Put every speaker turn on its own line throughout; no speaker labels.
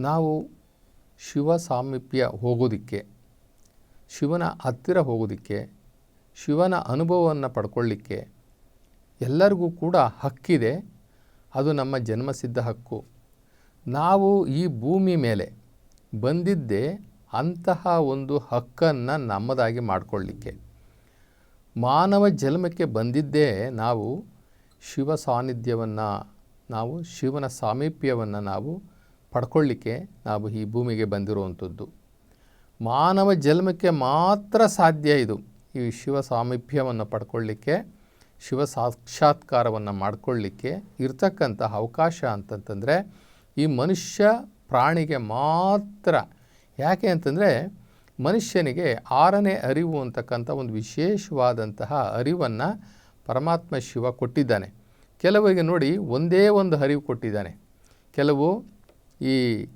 ನಾವು ಶಿವ ಸಾಮೀಪ್ಯ ಹೋಗೋದಕ್ಕೆ ಶಿವನ ಹತ್ತಿರ ಹೋಗೋದಕ್ಕೆ ಶಿವನ ಅನುಭವವನ್ನು ಪಡ್ಕೊಳ್ಳಿಕ್ಕೆ ಎಲ್ಲರಿಗೂ ಕೂಡ ಹಕ್ಕಿದೆ. ಅದು ನಮ್ಮ ಜನ್ಮಸಿದ್ಧ ಹಕ್ಕು. ನಾವು ಈ ಭೂಮಿ ಮೇಲೆ ಬಂದಿದ್ದೇ ಅಂತಹ ಒಂದು ಹಕ್ಕನ್ನು ನಮ್ಮದಾಗಿ ಮಾಡಿಕೊಳ್ಳಿಕ್ಕೆ. ಮಾನವ ಜನ್ಮಕ್ಕೆ ಬಂದಿದ್ದೇ ನಾವು ಶಿವ ಸಾನ್ನಿಧ್ಯವನ್ನು, ನಾವು ಶಿವನ ಸಾಮೀಪ್ಯವನ್ನು ನಾವು ಪಡ್ಕೊಳ್ಳಿಕ್ಕೆ ನಾವು ಈ ಭೂಮಿಗೆ ಬಂದಿರುವಂಥದ್ದು. ಮಾನವ ಜನ್ಮಕ್ಕೆ ಮಾತ್ರ ಸಾಧ್ಯ ಇದು. ಈ ಶಿವ ಸಾಮೀಪ್ಯವನ್ನು ಪಡ್ಕೊಳ್ಳಿಕ್ಕೆ, ಶಿವ ಸಾಕ್ಷಾತ್ಕಾರವನ್ನು ಮಾಡಿಕೊಳ್ಳಿಕ್ಕೆ ಇರ್ತಕ್ಕಂಥ ಅವಕಾಶ ಅಂತಂತಂದರೆ, ಈ ಮನುಷ್ಯ ಪ್ರಾಣಿಗೆ ಮಾತ್ರ. ಯಾಕೆ ಅಂತಂದರೆ, ಮನುಷ್ಯನಿಗೆ ಆರನೇ ಅರಿವು ಅಂತಕ್ಕಂಥ ಒಂದು ವಿಶೇಷವಾದಂತಹ ಅರಿವನ್ನು ಪರಮಾತ್ಮ ಶಿವ ಕೊಟ್ಟಿದ್ದಾನೆ. ಕೆಲವರಿಗೆ ನೋಡಿ ಒಂದೇ ಒಂದು ಅರಿವು ಕೊಟ್ಟಿದ್ದಾನೆ. ಕೆಲವು ಈ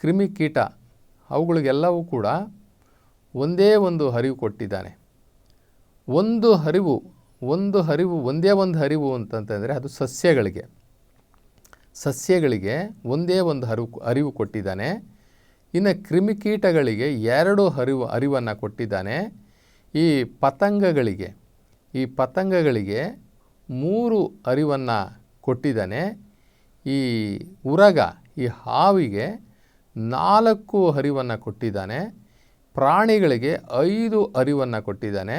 ಕ್ರಿಮಿಕೀಟ ಅವುಗಳಿಗೆಲ್ಲವೂ ಕೂಡ ಒಂದೇ ಒಂದು ಹರಿವು ಕೊಟ್ಟಿದ್ದಾನೆ. ಒಂದು ಹರಿವು ಒಂದು ಹರಿವು, ಒಂದೇ ಒಂದು ಹರಿವು ಅಂತಂತಂದರೆ ಅದು ಸಸ್ಯಗಳಿಗೆ. ಸಸ್ಯಗಳಿಗೆ ಒಂದೇ ಒಂದು ಹರಿವು ಅರಿವು ಕೊಟ್ಟಿದ್ದಾನೆ. ಇನ್ನು ಕ್ರಿಮಿಕೀಟಗಳಿಗೆ ಎರಡು ಹರಿವು ಅರಿವನ್ನು ಕೊಟ್ಟಿದ್ದಾನೆ. ಈ ಪತಂಗಗಳಿಗೆ ಈ ಪತಂಗಗಳಿಗೆ ಮೂರು ಅರಿವನ್ನು ಕೊಟ್ಟಿದ್ದಾನೆ. ಈ ಉರಗ ಈ ಹಾವಿಗೆ ನಾಲ್ಕು ಹರಿವನ್ನು ಕೊಟ್ಟಿದ್ದಾನೆ, ಪ್ರಾಣಿಗಳಿಗೆ ಐದು ಅರಿವನ್ನು ಕೊಟ್ಟಿದ್ದಾನೆ,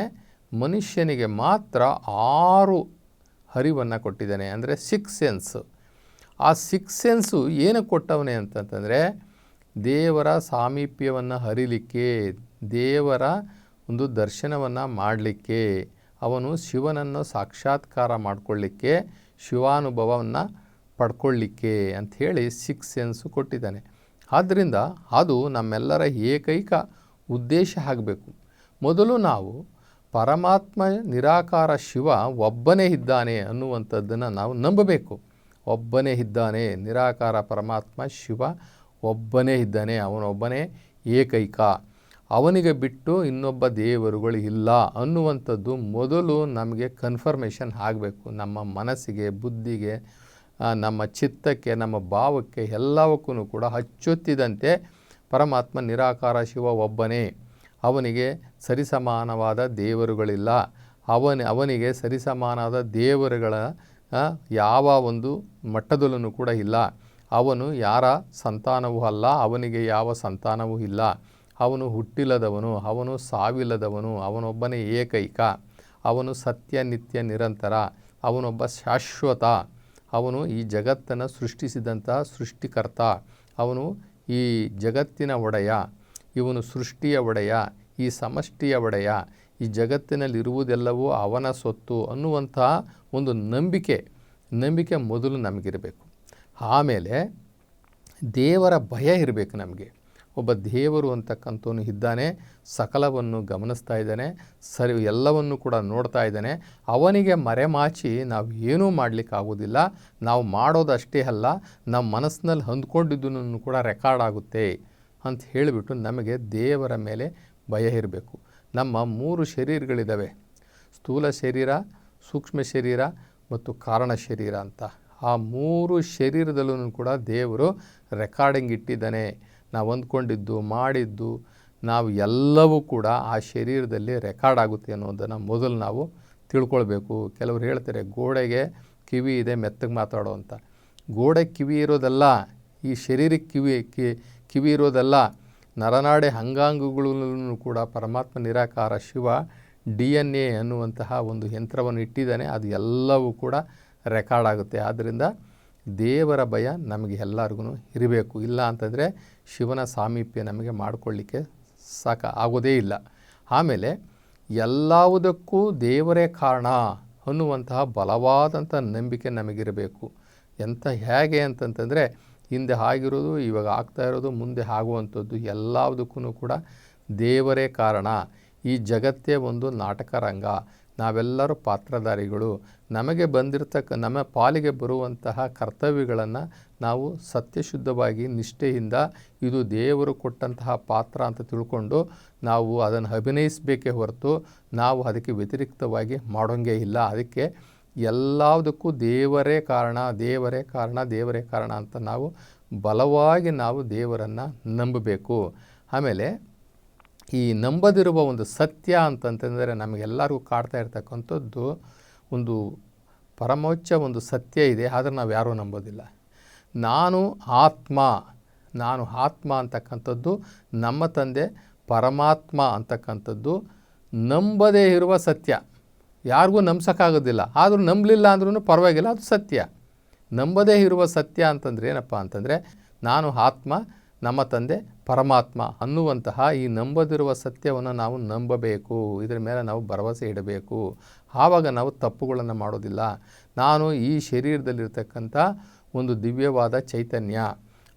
ಮನುಷ್ಯನಿಗೆ ಮಾತ್ರ ಆರು ಹರಿವನ್ನು ಕೊಟ್ಟಿದ್ದಾನೆ ಅಂದರೆ ಸಿಕ್ಸ್ ಸೆನ್ಸು ಆ ಸಿಕ್ಸ್ ಸೆನ್ಸು ಏನು ಕೊಟ್ಟವನೇ ಅಂತಂತಂದರೆ ದೇವರ ಸಾಮೀಪ್ಯವನ್ನು ಹರಿಲಿಕ್ಕೆ, ದೇವರ ಒಂದು ದರ್ಶನವನ್ನು ಮಾಡಲಿಕ್ಕೆ, ಅವನು ಶಿವನನ್ನು ಸಾಕ್ಷಾತ್ಕಾರ ಮಾಡಿಕೊಳ್ಳಿಕ್ಕೆ ಶಿವಾನುಭವವನ್ನು ಪಡ್ಕೊಳ್ಳಿಕ್ಕೆ ಅಂಥೇಳಿ ಸಿಕ್ಸ್ ಸೆನ್ಸು ಕೊಟ್ಟಿದ್ದಾನೆ. ಆದ್ದರಿಂದ ಅದು ನಮ್ಮೆಲ್ಲರ ಏಕೈಕ ಉದ್ದೇಶ ಆಗಬೇಕು. ಮೊದಲು ನಾವು ಪರಮಾತ್ಮ ನಿರಾಕಾರ ಶಿವ ಒಬ್ಬನೇ ಇದ್ದಾನೆ ಅನ್ನುವಂಥದ್ದನ್ನು ನಾವು ನಂಬಬೇಕು. ಒಬ್ಬನೇ ಇದ್ದಾನೆ, ನಿರಾಕಾರ ಪರಮಾತ್ಮ ಶಿವ ಒಬ್ಬನೇ ಇದ್ದಾನೆ, ಅವನೊಬ್ಬನೇ ಏಕೈಕ. ಅವನಿಗೆ ಬಿಟ್ಟು ಇನ್ನೊಬ್ಬ ದೇವರುಗಳು ಇಲ್ಲ ಅನ್ನುವಂಥದ್ದು ಮೊದಲು ನಮಗೆ ಕನ್ಫರ್ಮೇಷನ್ ಆಗಬೇಕು. ನಮ್ಮ ಮನಸ್ಸಿಗೆ, ಬುದ್ಧಿಗೆ ನಮ್ಮ ಚಿತ್ತಕ್ಕೆ, ನಮ್ಮ ಭಾವಕ್ಕೆ ಎಲ್ಲವಕ್ಕೂ ಕೂಡ ಅಚ್ಚೊತ್ತಿದಂತೆ ಪರಮಾತ್ಮ ನಿರಾಕಾರ ಶಿವ ಒಬ್ಬನೇ. ಅವನಿಗೆ ಸರಿಸಮಾನವಾದ ದೇವರುಗಳಿಲ್ಲ. ಅವನ, ಅವನಿಗೆ ಸರಿಸಮಾನವಾದ ದೇವರುಗಳ ಯಾವ ಒಂದು ಮಟ್ಟದಲ್ಲೂ ಕೂಡ ಇಲ್ಲ. ಅವನು ಯಾರ ಸಂತಾನವೂ ಅಲ್ಲ, ಅವನಿಗೆ ಯಾವ ಸಂತಾನವೂ ಇಲ್ಲ. ಅವನು ಹುಟ್ಟಿಲ್ಲದವನು, ಅವನು ಸಾವಿಲ್ಲದವನು, ಅವನೊಬ್ಬನೇ ಏಕೈಕ. ಅವನು ಸತ್ಯ, ನಿತ್ಯ, ನಿರಂತರ. ಅವನೊಬ್ಬ ಶಾಶ್ವತ. ಅವನು ಈ ಜಗತ್ತನ್ನು ಸೃಷ್ಟಿಸಿದಂಥ ಸೃಷ್ಟಿಕರ್ತ. ಅವನು ಈ ಜಗತ್ತಿನ ಒಡೆಯ, ಇವನು ಸೃಷ್ಟಿಯ ಒಡೆಯ, ಈ ಸಮಷ್ಟಿಯ ಒಡೆಯ, ಈ ಜಗತ್ತಿನಲ್ಲಿರುವುದೆಲ್ಲವೂ ಅವನ ಸೊತ್ತು ಅನ್ನುವಂತಹ ಒಂದು ನಂಬಿಕೆ ನಂಬಿಕೆ ಮೊದಲು ನಮಗಿರಬೇಕು. ಆಮೇಲೆ ದೇವರ ಭಯ ಇರಬೇಕು ನಮಗೆ. ಒಬ್ಬ ದೇವರು ಅಂತಕ್ಕಂಥವನು ಇದ್ದಾನೆ, ಸಕಲವನ್ನು ಗಮನಿಸ್ತಾ ಇದ್ದಾನೆ, ಸರಿ, ಎಲ್ಲವನ್ನು ಕೂಡ ನೋಡ್ತಾ ಇದ್ದಾನೆ. ಅವನಿಗೆ ಮರೆಮಾಚಿ ನಾವು ಏನೂ ಮಾಡಲಿಕ್ಕಾಗೋದಿಲ್ಲ ನಾವು ಮಾಡೋದಷ್ಟೇ ಅಲ್ಲ, ನಮ್ಮ ಮನಸ್ಸಿನಲ್ಲಿ ಹೊಂದ್ಕೊಂಡಿದ್ದನ್ನು ಕೂಡ ರೆಕಾರ್ಡ್ ಆಗುತ್ತೆ ಅಂತ ಹೇಳಿಬಿಟ್ಟು ನಮಗೆ ದೇವರ ಮೇಲೆ ಭಯ ಇರಬೇಕು. ನಮ್ಮ ಮೂರು ಶರೀರಗಳಿದ್ದಾವೆ, ಸ್ಥೂಲ ಶರೀರ, ಸೂಕ್ಷ್ಮ ಶರೀರ ಮತ್ತು ಕಾರಣ ಶರೀರ ಅಂತ. ಆ ಮೂರು ಶರೀರದಲ್ಲೂ ಕೂಡ ದೇವರು ರೆಕಾರ್ಡಿಂಗ್ ಇಟ್ಟಿದ್ದಾನೆ. ನಾವು ಅಂದ್ಕೊಂಡಿದ್ದು ಮಾಡಿದ್ದು, ನಾವು ಎಲ್ಲವೂ ಕೂಡ ಆ ಶರೀರದಲ್ಲಿ ರೆಕಾರ್ಡ್ ಆಗುತ್ತೆ ಅನ್ನೋದನ್ನು ಮೊದಲು ನಾವು ತಿಳ್ಕೊಳ್ಬೇಕು. ಕೆಲವರು ಹೇಳ್ತಾರೆ, ಗೋಡೆಗೆ ಕಿವಿ ಇದೆ, ಮೆತ್ತಗೆ ಮಾತಾಡೋ ಅಂತ. ಗೋಡೆ ಕಿವಿ ಇರೋದಲ್ಲ, ಈ ಶರೀರಕ್ಕೆ ಕಿವಿ, ಕಿ, ಕಿವಿ ಇರೋದಲ್ಲ, ನರನಾಡೆ ಅಂಗಾಂಗಗಳನ್ನು ಕೂಡ ಪರಮಾತ್ಮ ನಿರಾಕಾರ ಶಿವ ಡಿ ಎನ್ ಎ ಅನ್ನುವಂತಹ ಒಂದು ಯಂತ್ರವನ್ನು ಇಟ್ಟಿದ್ದಾನೆ. ಅದು ಎಲ್ಲವೂ ಕೂಡ ರೆಕಾರ್ಡ್ ಆಗುತ್ತೆ. ಆದ್ದರಿಂದ ದೇವರ ಭಯ ನಮಗೆ ಎಲ್ಲರಿಗೂ ಇರಬೇಕು. ಇಲ್ಲ ಅಂತಂದರೆ ಶಿವನ ಸಾಮೀಪ್ಯ ನಮಗೆ ಮಾಡಿಕೊಳ್ಳಿಕ್ಕೆ ಸಾಕ ಆಗೋದೇ ಇಲ್ಲ. ಆಮೇಲೆ ಎಲ್ಲವುದಕ್ಕೂ ದೇವರೇ ಕಾರಣ ಅನ್ನುವಂತಹ ಬಲವಾದಂಥ ನಂಬಿಕೆ ನಮಗಿರಬೇಕು. ಎಂಥ ಹೇಗೆ ಅಂತಂತಂದರೆ ಹಿಂದೆ ಆಗಿರೋದು, ಇವಾಗ ಆಗ್ತಾ ಇರೋದು, ಮುಂದೆ ಆಗುವಂಥದ್ದು ಎಲ್ಲದಕ್ಕೂ ಕೂಡ ದೇವರೇ ಕಾರಣ. ಈ ಜಗತ್ತೇ ಒಂದು ನಾಟಕ ರಂಗ ನಾವೆಲ್ಲರೂ ಪಾತ್ರಧಾರಿಗಳು. ನಮಗೆ ಬಂದಿರತಕ್ಕ, ನಮ್ಮ ಪಾಲಿಗೆ ಬರುವಂತಹ ಕರ್ತವ್ಯಗಳನ್ನು ನಾವು ಸತ್ಯಶುದ್ಧವಾಗಿ ನಿಷ್ಠೆಯಿಂದ ಇದು ದೇವರು ಕೊಟ್ಟಂತಹ ಪಾತ್ರ ಅಂತ ತಿಳ್ಕೊಂಡು ನಾವು ಅದನ್ನು ಅಭಿನಯಿಸಬೇಕೇ ಹೊರತು ನಾವು ಅದಕ್ಕೆ ವ್ಯತಿರಿಕ್ತವಾಗಿ ಮಾಡೋಂಗೇ ಇಲ್ಲ. ಅದಕ್ಕೆ ಎಲ್ಲದಕ್ಕೂ ದೇವರೇ ಕಾರಣ ದೇವರೇ ಕಾರಣ ದೇವರೇ ಕಾರಣ ಅಂತ ನಾವು ಬಲವಾಗಿ ನಾವು ದೇವರನ್ನು ನಂಬಬೇಕು. ಆಮೇಲೆ ಈ ನಂಬದಿರುವ ಒಂದು ಸತ್ಯ ಅಂತಂತಂದರೆ ನಮಗೆಲ್ಲರಿಗೂ ಕಾಡ್ತಾ ಇರ್ತಕ್ಕಂಥದ್ದು ಒಂದು ಪರಮೋಚ್ಚ ಒಂದು ಸತ್ಯ ಇದೆ, ಆದರೆ ನಾವು ಯಾರೂ ನಂಬೋದಿಲ್ಲ. ನಾನು ಆತ್ಮ ನಾನು ಆತ್ಮ ಅಂತಕ್ಕಂಥದ್ದು, ನಮ್ಮ ತಂದೆ ಪರಮಾತ್ಮ ಅಂತಕ್ಕಂಥದ್ದು ನಂಬದೇ ಇರುವ ಸತ್ಯ. ಯಾರಿಗೂ ನಂಬ್ಸೋಕ್ಕಾಗೋದಿಲ್ಲ, ಆದರೂ ನಂಬಲಿಲ್ಲ ಅಂದ್ರೂ ಪರವಾಗಿಲ್ಲ, ಅದು ಸತ್ಯ. ನಂಬದೇ ಇರುವ ಸತ್ಯ ಅಂತಂದ್ರೆ ಏನಪ್ಪ ಅಂತಂದರೆ, ನಾನು ಆತ್ಮ ನಮ್ಮ ತಂದೆ ಪರಮಾತ್ಮ ಅನ್ನುವಂತಹ ಈ ನಂಬದಿರುವ ಸತ್ಯವನ್ನು ನಾವು ನಂಬಬೇಕು. ಇದರ ಮೇಲೆ ನಾವು ಭರವಸೆ ಇಡಬೇಕು. ಆವಾಗ ನಾವು ತಪ್ಪುಗಳನ್ನು ಮಾಡೋದಿಲ್ಲ. ನಾನು ಈ ಶರೀರದಲ್ಲಿರ್ತಕ್ಕಂಥ ಒಂದು ದಿವ್ಯವಾದ ಚೈತನ್ಯ.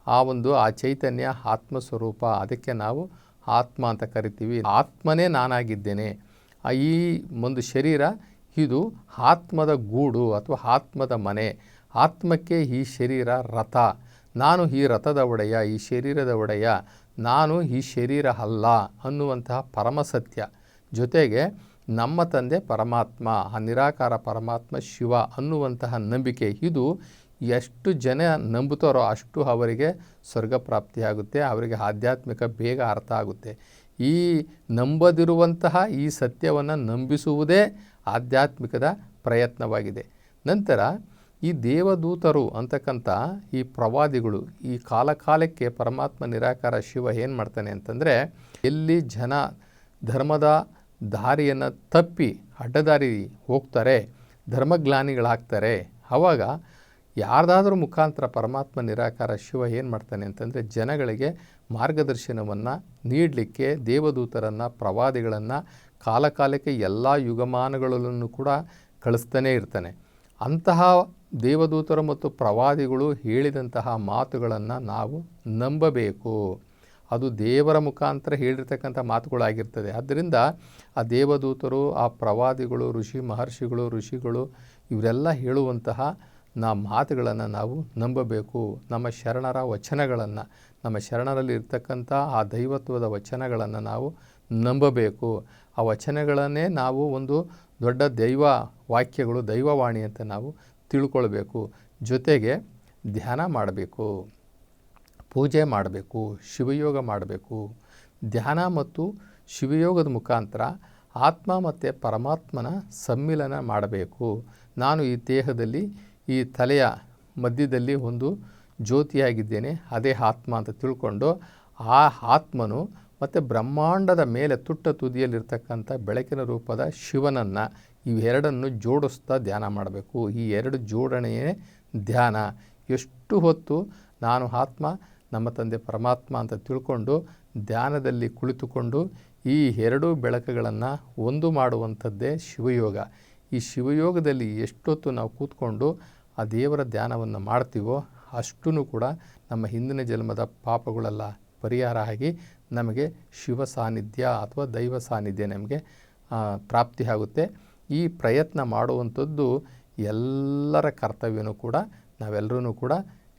ಆ ಒಂದು, ಆ ಚೈತನ್ಯ ಆತ್ಮಸ್ವರೂಪ. ಅದಕ್ಕೆ ನಾವು ಆತ್ಮ ಅಂತ ಕರಿತೀವಿ. ಆತ್ಮನೇ ನಾನಾಗಿದ್ದೇನೆ. ಈ ಒಂದು ಶರೀರ, ಇದು ಆತ್ಮದ ಗೂಡು ಅಥವಾ ಆತ್ಮದ ಮನೆ. ಆತ್ಮಕ್ಕೆ ಈ ಶರೀರ ರಥ. ನಾನು ಈ ರಥದ ಒಡೆಯ, ಈ ಶರೀರದ ಒಡೆಯ, ನಾನು ಈ ಶರೀರ ಅಲ್ಲ ಅನ್ನುವಂತಹ ಪರಮಸತ್ಯ. ಜೊತೆಗೆ ನಮ್ಮ ತಂದೆ ಪರಮಾತ್ಮ, ಆ ನಿರಾಕಾರ ಪರಮಾತ್ಮ ಶಿವ ಅನ್ನುವಂತಹ ನಂಬಿಕೆ, ಇದು ಎಷ್ಟು ಜನ ನಂಬುತ್ತಾರೋ ಅಷ್ಟು ಅವರಿಗೆ ಸ್ವರ್ಗ ಪ್ರಾಪ್ತಿಯಾಗುತ್ತೆ, ಅವರಿಗೆ ಆಧ್ಯಾತ್ಮಿಕ ಬೇಗ ಅರ್ಥ ಆಗುತ್ತೆ. ಈ ನಂಬದಿರುವಂತಹ ಈ ಸತ್ಯವನ್ನು ನಂಬಿಸುವುದೇ ಆಧ್ಯಾತ್ಮಿಕದ ಪ್ರಯತ್ನವಾಗಿದೆ. ನಂತರ ಈ ದೇವದೂತರು ಅಂತಕ್ಕಂಥ ಈ ಪ್ರವಾದಿಗಳು ಈ ಕಾಲಕಾಲಕ್ಕೆ ಪರಮಾತ್ಮ ನಿರಾಕಾರ ಶಿವ ಏನು ಮಾಡ್ತಾನೆ ಅಂತಂದರೆ ಎಲ್ಲಿ ಜನ ಧರ್ಮದ ದಾರಿಯನ್ನು ತಪ್ಪಿ ಅಡ್ಡದಾರಿ ಹೋಗ್ತಾರೆ, ಧರ್ಮಗ್ಲಾನಿಗಳಾಗ್ತಾರೆ ಆವಾಗ ಯಾರ್ದಾದ್ರೂ ಮುಖಾಂತರ ಪರಮಾತ್ಮ ನಿರಾಕಾರ ಶಿವ ಏನು ಮಾಡ್ತಾನೆ ಅಂತಂದರೆ ಜನಗಳಿಗೆ ಮಾರ್ಗದರ್ಶನವನ್ನು ನೀಡಲಿಕ್ಕೆ ದೇವದೂತರನ್ನು, ಪ್ರವಾದಿಗಳನ್ನು ಕಾಲಕಾಲಕ್ಕೆ ಎಲ್ಲ ಯುಗಮಾನಗಳಲ್ಲೂ ಕೂಡ ಕಳಿಸ್ತಾನೇ ಇರ್ತಾನೆ. ಅಂತಹ ದೇವದೂತರು ಮತ್ತು ಪ್ರವಾದಿಗಳು ಹೇಳಿದಂತಹ ಮಾತುಗಳನ್ನು ನಾವು ನಂಬಬೇಕು. ಅದು ದೇವರ ಮುಖಾಂತರ ಹೇಳಿರ್ತಕ್ಕಂಥ ಮಾತುಗಳಾಗಿರ್ತದೆ. ಆದ್ದರಿಂದ ಆ ದೇವದೂತರು, ಆ ಪ್ರವಾದಿಗಳು, ಋಷಿ ಮಹರ್ಷಿಗಳು, ಋಷಿಗಳು ಇವರೆಲ್ಲ ಹೇಳುವಂತಹ ನಾ ಮಾತುಗಳನ್ನು ನಾವು ನಂಬಬೇಕು. ನಮ್ಮ ಶರಣರ ವಚನಗಳನ್ನು, ನಮ್ಮ ಶರಣರಲ್ಲಿ ಇರ್ತಕ್ಕಂಥ ಆ ದೈವತ್ವದ ವಚನಗಳನ್ನು ನಾವು ನಂಬಬೇಕು. ಆ ವಚನಗಳನ್ನೇ ನಾವು ಒಂದು ದೊಡ್ಡ ದೈವ ವಾಕ್ಯಗಳು, ದೈವವಾಣಿ ಅಂತ ನಾವು ತಿಳ್ಕೊಳ್ಬೇಕು. ಜೊತೆಗೆ ಧ್ಯಾನ ಮಾಡಬೇಕು. ಪೂಜೆ ಮಾಡಬೇಕು. ಶಿವಯೋಗ ಮಾಡಬೇಕು. ಧ್ಯಾನ ಮತ್ತು ಶಿವಯೋಗದ ಮುಖಾಂತರ ಆತ್ಮ ಮತ್ತು ಪರಮಾತ್ಮನ ಸಮ್ಮಿಲನ ಮಾಡಬೇಕು. ನಾನು ಈ ದೇಹದಲ್ಲಿ, ಈ ತಲೆಯ ಮಧ್ಯದಲ್ಲಿ ಒಂದು ಜ್ಯೋತಿಯಾಗಿದ್ದೇನೆ. ಅದೇ ಆತ್ಮ ಅಂತ ತಿಳ್ಕೊಂಡು ಆ ಆತ್ಮನು ಮತ್ತು ಬ್ರಹ್ಮಾಂಡದ ಮೇಲೆ ತುಟ್ಟ ತುದಿಯಲ್ಲಿರ್ತಕ್ಕಂಥ ಬೆಳಕಿನ ರೂಪದ ಶಿವನನ್ನು ಇವೆರಡನ್ನು ಜೋಡಿಸ್ತಾ ಧ್ಯಾನ ಮಾಡಬೇಕು. ಈ ಎರಡು ಜೋಡಣೆಯೇ ಧ್ಯಾನ. ಎಷ್ಟು ಹೊತ್ತು ನಾನು ಆತ್ಮ, ನಮ್ಮ ತಂದೆ ಪರಮಾತ್ಮ ಅಂತ ತಿಳ್ಕೊಂಡು ಧ್ಯಾನದಲ್ಲಿ ಕುಳಿತುಕೊಂಡು ಈ ಎರಡೂ ಬೆಳಕುಗಳನ್ನು ಒಂದು ಮಾಡುವಂಥದ್ದೇ ಶಿವಯೋಗ. ಈ ಶಿವಯೋಗದಲ್ಲಿ ಎಷ್ಟೊತ್ತು ನಾವು ಕೂತ್ಕೊಂಡು ಆ ದೇವರ ಧ್ಯಾನವನ್ನು ಮಾಡ್ತೀವೋ ಅಷ್ಟೂ ಕೂಡ ನಮ್ಮ ಹಿಂದಿನ ಜನ್ಮದ ಪಾಪಗಳೆಲ್ಲ, ಪರಿಹಾರ ಆಗಿ ನಮಗೆ ಶಿವ ಸಾನ್ನಿಧ್ಯ ಅಥವಾ ದೈವ ಸಾನ್ನಿಧ್ಯ ನಮಗೆ ಪ್ರಾಪ್ತಿಯಾಗುತ್ತೆ ಈ ಪ್ರಯತ್ನ ಮಾಡುವಂಥದ್ದು ಎಲ್ಲರ ಕರ್ತವ್ಯನೂ ಕೂಡ ನಾವೆಲ್ಲರೂ ಕೂಡ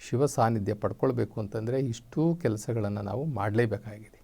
ಶಿವ ಸಾನ್ನಿಧ್ಯ ಪಡ್ಕೊಳ್ಬೇಕು ಅಂತಂದರೆ ಇಷ್ಟೂ ಕೆಲಸಗಳನ್ನು ನಾವು ಮಾಡಲೇಬೇಕಾಗಿದೆ.